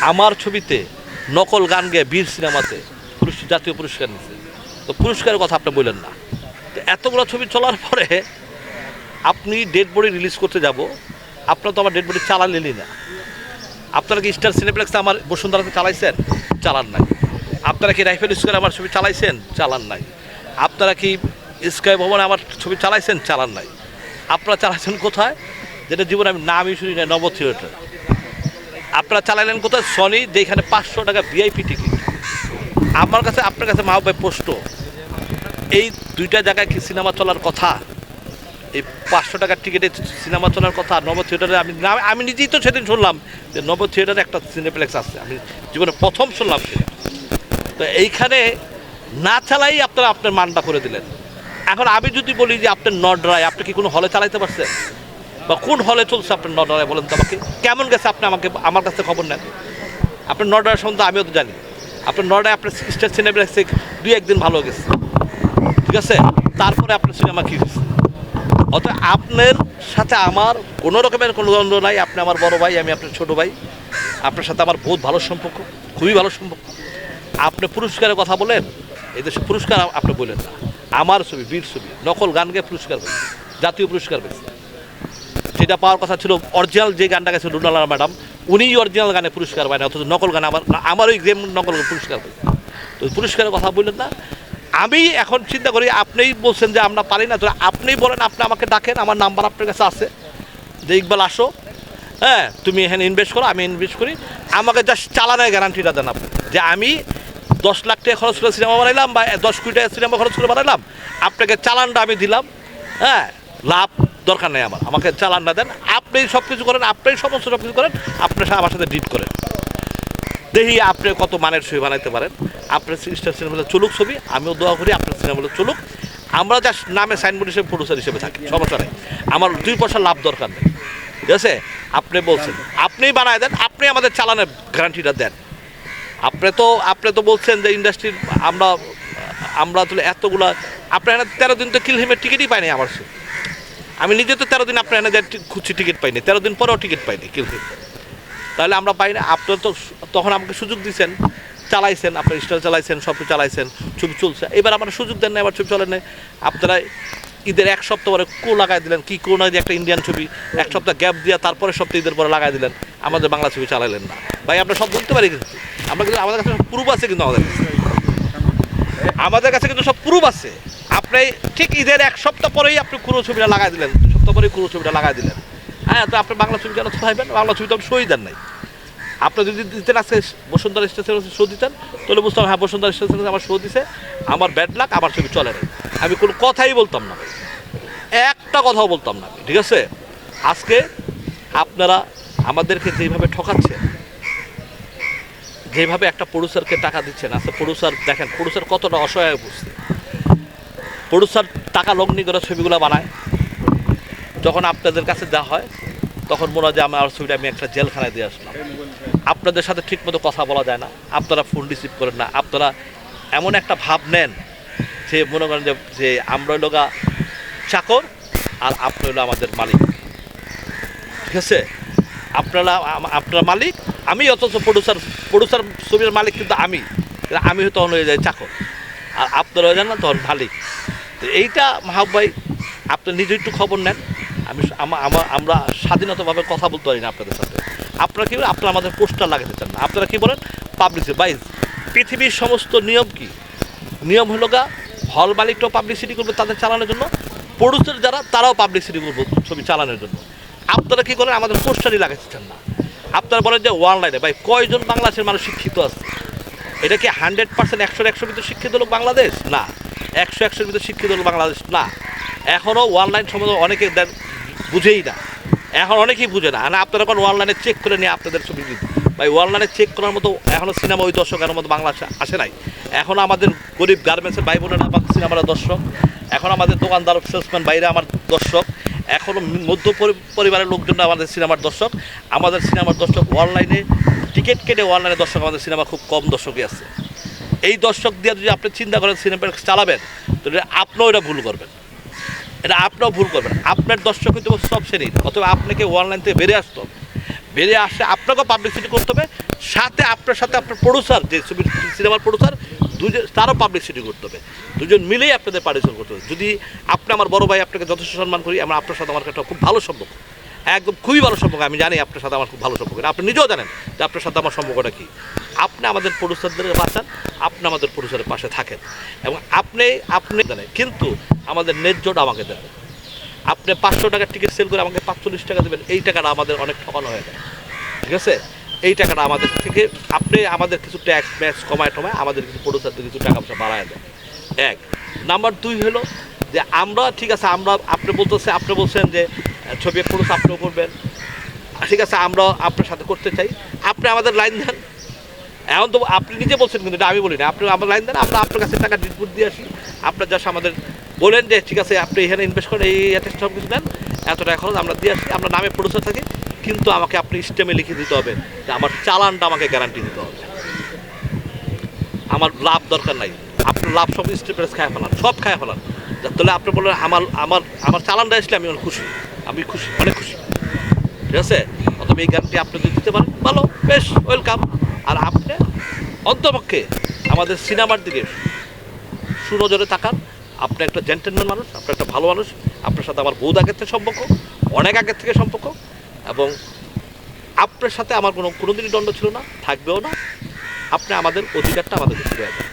আমার ছবিতে নকল গান গেয়ে বীর সিনেমাতে জাতীয় পুরস্কার নিচ্ছে তো পুরস্কারের কথা আপনি বললেন না। তো এতগুলো ছবি চলার পরে আপনি ডেড বডি রিলিজ করতে যাব। আপনার তো আমার ডেড বডি চালালেনই না। আপনারা কি স্টার সিনেপ্লেক্সে আমার বসুন্ধরাতে চালাইছেন? চালান নাই। আপনারা কি রাইফেল স্কোয়ারে আমার ছবি চালাইছেন? চালান নাই। আপনারা কি স্কাই ভবনে আমার ছবি চালাইছেন? চালান নাই। আপনারা চালাইছেন কোথায়? যেটা জীবনে আমি নামই শুনি না নব থিয়েটার। আপনারা চালাইলেন কোথায়? সনি যেখানে পাঁচশো টাকা ভিআইপি টিকিট আমার কাছে, আপনার কাছে মা বাবা প্রশ্ন। এই দুইটা জায়গায় কি সিনেমা চলার কথা? এই পাঁচশো টাকার টিকিটে সিনেমা চলার কথা নব থিয়েটারে আমি আমি নিজেই তো সেদিন শুনলাম যে নব থিয়েটারে একটা সিনেপ্লেক্স আছে। আমি জীবনে প্রথম শুনলাম তো এইখানে না চালাই আপনারা আপনার মানটা করে দিলেন। এখন আমি যদি বলি যে আপনার নডরায় আপনি কি কোনো হলে চালাইতে পারছেন? বা কোন হলে চলছে আপনার নডরায় বলেন তো আমাকে? কেমন গেছে আপনি আমাকে, আমার কাছে খবর নেন? আপনার নডরায় সম্বন্ধে আমিও তো জানি। আপনার নডরায় আপনার স্টার সিনেপ্লেক্সে দুই একদিন ভালো গেছে। ঠিক আছে? তারপরে আপনার সিনেমা কী হয়েছে? অতএব আপনার সাথে আমার কোনো রকমের কোনো দ্বন্দ্ব নাই। আপনি আমার বড় ভাই, আমি আপনার ছোট ভাই। আপনার সাথে আমার বহুত ভালো সম্পর্ক, খুবই ভালো সম্পর্ক। আপনি পুরস্কারের কথা বলেন, এই দেশে পুরস্কার আপনি বলেন না। আমার ছবি, বীর ছবি, নকল গান গেয়ে পুরস্কার পেয়েছে জাতীয় পুরস্কার পেয়েছে সেটা পাওয়ার কথা ছিল অরিজিনাল যে গানটা গেছে রুনালা ম্যাডাম, উনিই অরিজিনাল গানে পুরস্কার পায় না, অথচ নকল গান আমার আমার ওই গেম নকল পুরস্কার পেয়েছে তো পুরস্কারের কথা বললেন না। আমি এখন চিন্তা করি, আপনিই বলছেন যে আমরা পারি না, তো আপনিই বলেন, আপনি আমাকে ডাকেন, আমার নাম্বার আপনার কাছে আছে। যে ইকবাল, আসো। হ্যাঁ তুমি এখানে ইনভেস্ট করো, আমি ইনভেস্ট করি। আমাকে জাস্ট চালানোর গ্যারান্টিটা দেন আপনি, যে আমি দশ লাখ টাকা খরচ করে সিনেমা বানাইলাম বা দশ কোটি টাকা সিনেমা খরচ করে বানাইলাম, আপনাকে চালানটা আমি দিলাম। হ্যাঁ লাভ দরকার নেই আমার। আমাকে চালান না দেন। আপনি সব কিছু করেন, আপনি সমস্ত সব কিছু করেন আপনার সাথে আমার সাথে ডিট করেন। দেখি আপনি কত মানের ছবি বানাইতে পারেন। আপনার স্টার সিনেমাগুলো চলুক ছবি, আমিও দোয়া করি আপনার সিনেমাগুলো চলুক। আমরা জাস্ট নামে সাইনবোর্ড হিসেবে প্রডিউসার হিসেবে থাকি, সমস্যা নেই। আমার দুই পয়সা লাভ দরকার নেই। ঠিক আছে? আপনি বলছেন আপনিই বানায় দেন, আপনি আমাদের চালানের গ্যারান্টিটা দেন। আপনি তো আপনি তো বলছেন যে ইন্ডাস্ট্রির আমরা আমরা তো এতগুলা, আপনার তেরো দিন তো কিলহিমের টিকিটই পাইনি আমার আমি নিজে তো তেরো দিন আপনার এনে খুঁজছি টিকিট পাইনি, তেরো দিন পরেও টিকিট পাইনি কিলহিম তাহলে আমরা পাই না, আপনার তো তখন আমাকে সুযোগ দিয়েছেন চালাইছেন, আপনার স্টার চালাইছেন সব চালাইছেন, ছবি চলছে, এবার আমার সুযোগ দেন না এবার ছবি চলে নাই, আপনারা ঈদের এক সপ্তাহ পরে কো লাগাই দিলেন, কি কোন একটা ইন্ডিয়ান ছবি, এক সপ্তাহ গ্যাপ দিয়ে তারপরে সপ্তাহ ঈদের পরে লাগাই দিলেন, আমাদের বাংলা ছবি চালাইলেন না। ভাই, আমরা সব বলতে পারি কিন্তু, আমরা কিন্তু, আমাদের কাছে প্রুফ আছে কিন্তু আমাদের কাছে। আমাদের কাছে কিন্তু সব প্রুফ আছে। আপনি ঠিক ঈদের এক সপ্তাহ পরেই আপনি কুরো ছবিটা লাগাই দিলেন। সপ্তাহ পরেই কুরো ছবিটা লাগাই দিলেন। হ্যাঁ তো আপনি বাংলা ছবি কেন চাইবেন বাংলা ছবি তো আপনি সই দেন নাই। আপনি যদি দিতেন আজকে বসুন্ধরা স্টেশনে শো দিতেন, তাহলে বুঝতাম হ্যাঁ বসুন্ধরা স্টেশনে আমার শো দিছে, আমার ব্যাড লাক আমার ছবি চলে না আমি কোনো কথাই বলতাম না। একটা কথাও বলতাম না। ঠিক আছে? আজকে আপনারা আমাদেরকে যেইভাবে ঠকাচ্ছেন যেভাবে একটা প্রডিউসারকে টাকা দিচ্ছেন আচ্ছা প্রডিউসার দেখেন প্রডিউসার কতটা অসহায় বুঝতে প্রডিউসার টাকা লগ্নি করে ছবিগুলো বানায়। যখন আপনাদের কাছে দেওয়া হয়, তখন মনে হয় যে আমার ছবিটা আমি একটা জেলখানায় দিয়ে আসলাম। আপনাদের সাথে ঠিকমতো কথা বলা যায় না। আপনারা ফোন রিসিভ করেন না। আপনারা এমন একটা ভাব নেন যে মনে করেন যে আমরা হইল গা চাকর আর আপনি হলো আমাদের মালিক। ঠিক আছে? আপনারা, আপনার মালিক, আমি অথচ প্রডিউসার প্রডিউসার ছবির মালিক কিন্তু আমি। আমি তখন হয়ে যাই চাকর। আর আপনারা হয়ে যান না তখন মালিক। তো এইটা মাহব ভাই, আপনি নিজে একটু খবর নেন। আমি স- আমা- আমা- আমরা স্বাধীনতাভাবে কথা বলতে পারি না আপনাদের সাথে। আপনারা কি? আপনারা আমাদের পোস্টার লাগাতে চান না। আপনারা কি বলেন? পাবলিসিটি ভাই, পৃথিবীর সমস্ত নিয়ম কি? নিয়ম হলো গা, হল মালিকটাও পাবলিসিটি করবে তাদের চালানোর জন্য প্রডিউসার যারা, তারাও পাবলিসিটি করবে ছবি চালানোর জন্য। আপনারা কি করেন? আমাদের পোস্টারই লাগাতে চান না। আপনারা বলেন যে অনলাইনে ভাই, কয়জন বাংলাদেশের মানুষ শিক্ষিত আছে? এটা কি হান্ড্রেড পার্সেন্ট একশোর একশো ভিতরে শিক্ষিত লোক বাংলাদেশ? না। একশো একশোর ভিতরে শিক্ষিত লোক বাংলাদেশ। না এখনও অনলাইন সম্বন্ধে অনেকে বুঝেই না। এখন অনেকেই বুঝে না। আপনারা এখন অনলাইনে চেক করে নিয়ে আপনাদের ছবি ভাই অনলাইনে চেক করার মতো এখনও সিনেমা ওই দর্শকের মতো বাংলা আসে নাই। এখনও আমাদের গরিব গার্মেন্টসের ভাই বোনেরা আমার সিনেমার দর্শক। এখন আমাদের দোকানদার সেলসম্যান বাইরে আমার দর্শক। এখনও মধ্য পরিবারের লোকজনরা আমাদের সিনেমার দর্শক। আমাদের সিনেমার দর্শক অনলাইনে টিকিট কেটে অনলাইনে দর্শক আমাদের সিনেমা খুব কম দর্শকই আছে। এই দর্শক দিয়ে যদি আপনি চিন্তা করেন সিনেমা চালাবেন, তাহলে আপনিও এটা ভুল করবেন। এটা আপনিও ভুল করবেন। আপনার দর্শক কিন্তু সব শ্রেণির। অথবা আপনাকে অনলাইন থেকে বেরিয়ে আসতে হবে। বেরিয়ে আসে, আপনাকেও পাবলিসিটি করতে হবে। সাথে আপনার সাথে আপনার প্রডিউসার যে ছবি সিনেমার প্রডিউসার দুজন তারও পাবলিসিটি করতে হবে। দুজন মিলেই আপনাদের পার্টিসিপেট করতে হবে। যদি আপনি আমার বড় ভাই আপনাকে যথেষ্ট সম্মান করি, আমার আপনার সাথে আমার একটা খুব ভালো সম্পর্ক। একদম খুবই ভালো সম্পর্ক। আমি জানি আপনার সাথে আমার খুব ভালো সম্পর্ক। আপনি নিজেও জানেন যে আপনার সাথে আমার সম্পর্কটা কী। আপনি আমাদের প্রডিউসারদের বাঁচান, আপনি আমাদের প্রডিউসারের পাশে থাকেন এবং আপনি আপনি জানেন কিন্তু আমাদের ন্যায্যটা আমাকে দেবেন আপনি পাঁচশো টাকার টিকিট সেল করে আমাকে পাঁচচল্লিশ টাকা দেবেন, এই টাকাটা আমাদের অনেক ঠকানো হয়ে যায়। ঠিক আছে? এই টাকাটা আমাদের থেকে আপনি আমাদের কিছু ট্যাক্স ম্যাক্স কমায় টমায় আমাদের কিছু প্রডিউসারদের কিছু টাকা পয়সা বাড়ায় দেয় এক। নাম্বার দুই হলো যে আমরা, ঠিক আছে, আমরা, আপনি বলতেছে, আপনি বলছেন যে ছবি প্রডিউস আপনিও করবেন। ঠিক আছে, আমরা আপনার সাথে করতে চাই। আপনি আমাদের লাইন দেন। এখন তো আপনি নিজে বলছেন কিন্তু আমি বলি না। আপনি আমার লাইন দেন, আমরা আপনার কাছে টাকা ডিসপুট দিয়ে আসি। আপনার জাস্ট আমাদের বলেন যে, ঠিক আছে, আপনি এখানে ইনভেস্ট করেন, এই অ্যাটেস্ট সব কিছু নেন এত টাকা খরচ আমরা দিয়ে আসি। আমরা নামে প্রডিউসার থাকি, কিন্তু আমাকে আপনি স্টেমে লিখে দিতে হবে। যে আমার চালানটা আমাকে গ্যারান্টি দিতে হবে। আমার লাভ দরকার নাই। আপনার লাভ সব স্টেপেস খায় ফেলান, সব খায় ফেলান। তাহলে আপনি বললেন, আমার আমার আমার চালানটা আসলে আমি অনেক খুশি। আমি খুশি, অনেক খুশি। ঠিক আছে? অথবা এই গানটি আপনি যদি দিতে পারেন, ভালো, বেশ ওয়েলকাম আর আপনি অন্তপক্ষে আমাদের সিনেমার দিকে সুনজরে তাকান। আপনি একটা জেন্টেলম্যান মানুষ, আপনি একটা ভালো মানুষ, আপনার সাথে আমার বহুত আগের থেকে সম্পর্ক, অনেক আগের থেকে সম্পর্ক এবং আপনার সাথে আমার কোনো কোনোদিনই দণ্ড ছিল না, থাকবেও না। আপনি আমাদের অধিকারটা আমাদেরকে ফিরে দেন।